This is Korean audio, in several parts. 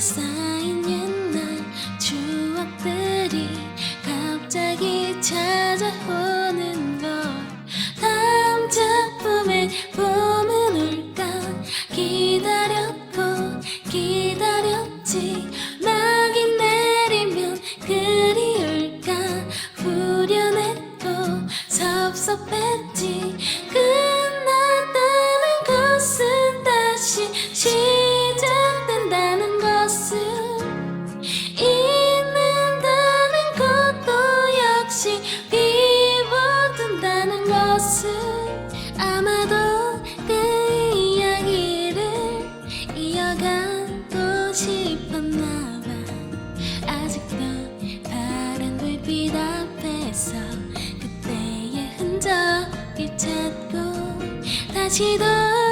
side. 불빛 앞에서 그때의 흔적을 찾고 다시 돌아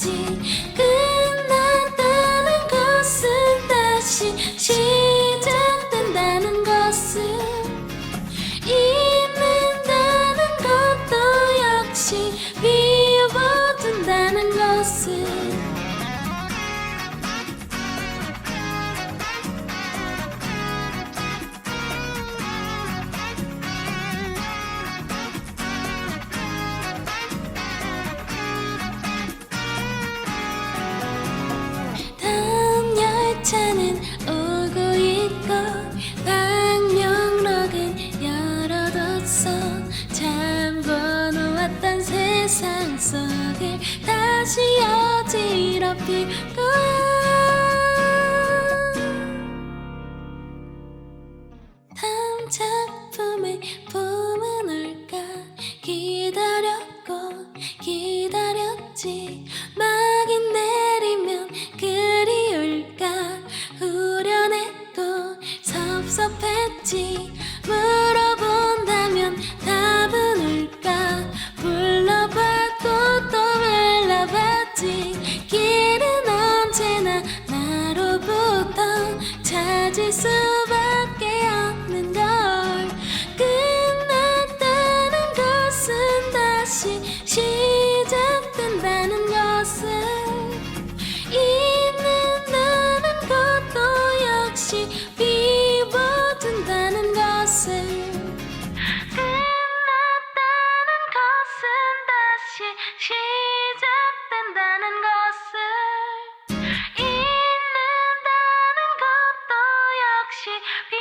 迹可 세상 속을 다시 어지럽힐 거야. 다음 작품의 봄은 올까? 기다렸고 기다렸지. 막이 내리면 그리울까? 우려냈고 섭섭했지. 사라질 수밖에 없는 걸. 끝났다는 것은 다시 시작된다는 것을 있는다는 것도 역시 비워둔다는 것을 끝났다는 것은 다시 시작 she be